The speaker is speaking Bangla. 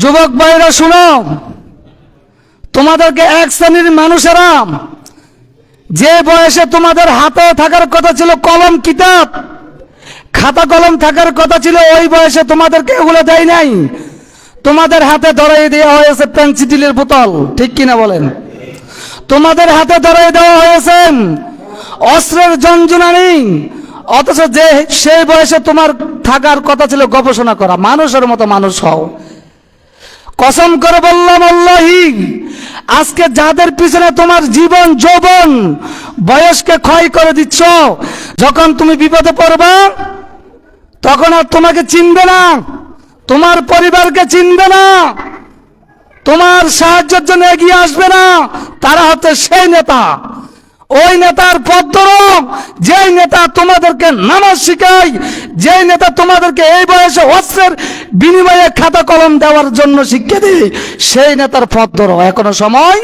যুবক ভাইরা শুনো। তোমাদেরকে এক শ্রেণির মানুষেরা, যে বয়সে তোমাদের হাতে থাকার কথা ছিল কলম কিতাব, খাতা কলম থাকার কথা ছিল, ওই বয়সে তোমাদেরকে এগুলো দেয় নাই। তোমাদের হাতে ধরাই দেওয়া হয়েছে পেন্সিটিলের বোতল, ঠিক কিনা বলেন? তোমাদের হাতে ধরাই দেওয়া হয়েছে অস্ত্রের জঞ্জনানি অথচ যে, সেই বয়সে তোমার থাকার কথা ছিল গবেষণা করা। মানুষের মতো মানুষ হও। কসম করে বললাম, আল্লাহি, আজকে যাদের পিছনে তোমার জীবন, যৌবন বয়সকে ক্ষয় করে দিচ্ছ, যখন তুমি বিপদে পড়বা, তখন আর তোমাকে চিনবে না, তোমার পরিবারকে চিনবে না, তোমার সাহায্যের জন্য এগিয়ে আসবে না, তারা হচ্ছে সেই নেতা। ওই নেতার পথ ধরো যেই নেতা তোমাদেরকে নামাজ শিখায় যে নেতা তোমাদেরকে এই বয়সে অস্ত্রের বিনিময়ে খাতা কলম দেওয়ার জন্য শিক্ষা দিই সেই নেতার পথ ধরো এখনও সময়